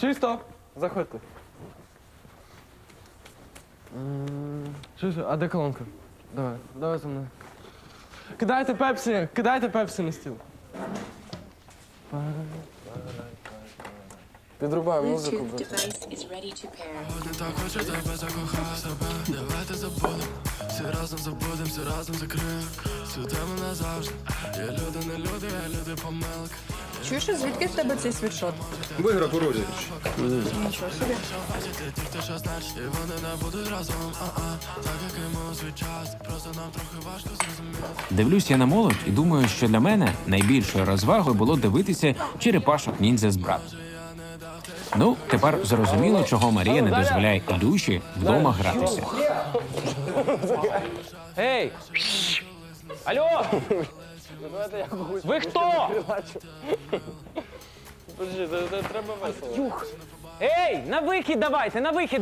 Чисто. Заходьте. Чисто, а де колонка? Давай, давай за мною. Кидайте пепсі, кидайте пепсі на стіл. Підрубаємо музику. Bluetooth device is ready to pair. Не так хочу тебе закохав себе Давайте забудем Всі разом забудем, всі разом закриємо Цю тему назавжди Я люди, не люди, Чуєш, а звідки в тебе цей світшот? Виграв у Розі. Нічого собі. Дивлюсь я на молодь і думаю, що для мене найбільшою розвагою було дивитися черепашок ніндзя з брат. Ну, тепер зрозуміло, чого Марія не дозволяє Ілюші вдома гратися. Ей! Алло! Ви хто? Подожди, це, це треба весело. Ей, на вихід давайте, на вихід!